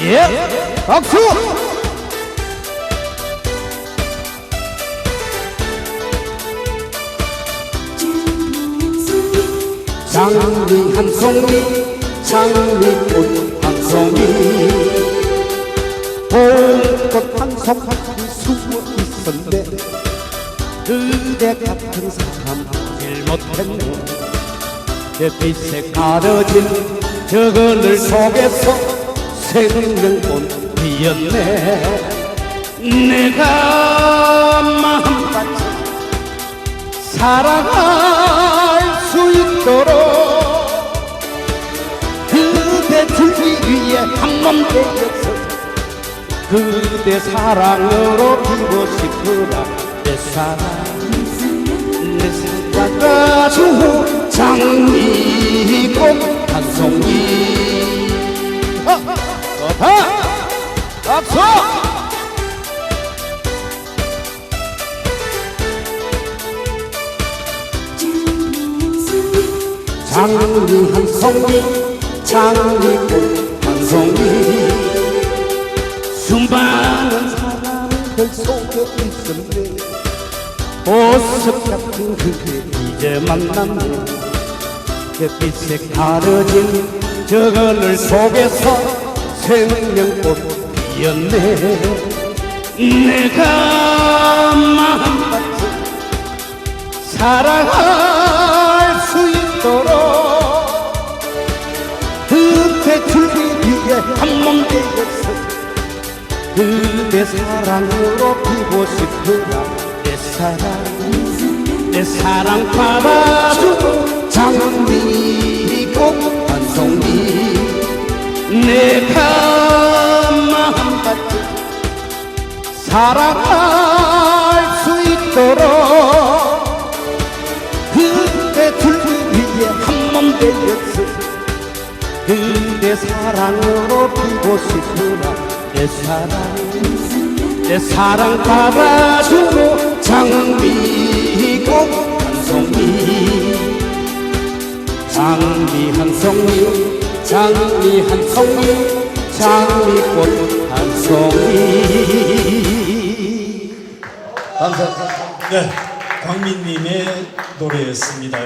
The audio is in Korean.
예, 박수! 장미 한 송이, 장미꽃 한 송이, 봄꽃 한 송이 숨어 있었네. 그대 같은 사람 일 못했네. 햇빛에 가려진 저 그늘 속에서 생명꽃 피었네. 내가 마음 같이 사랑할 수 있도록 그대 줄기 위에 한몸 되어서 그대 사랑으로 피고 싶구나 내 사랑 박수! 장미 한 송이 장미꽃 한 송이 수많은 사람들 속에 있었네. 보석 같은 그대 이제 만났네. 햇빛에 가려진 저 그늘 속에서 생명꽃 피었네. 내가 마음같이 사랑할 수 있도록 그대 줄기 위에 한몸 되었어. 그대 사랑으로 피고 싶구나 내 사랑 내 사랑 받아주고 장미꽃 한 송이 내가 사랑할 수 있도록 그대 줄기 위에 한몸 되었어 그대 사랑으로 피고 싶구나 내 사랑 내 사랑 받아주고 장미꽃 한 송이 장미 한 송이 장미 한 송이 장미꽃 한 송이 감사합니다. 네, 광민님의 노래였습니다.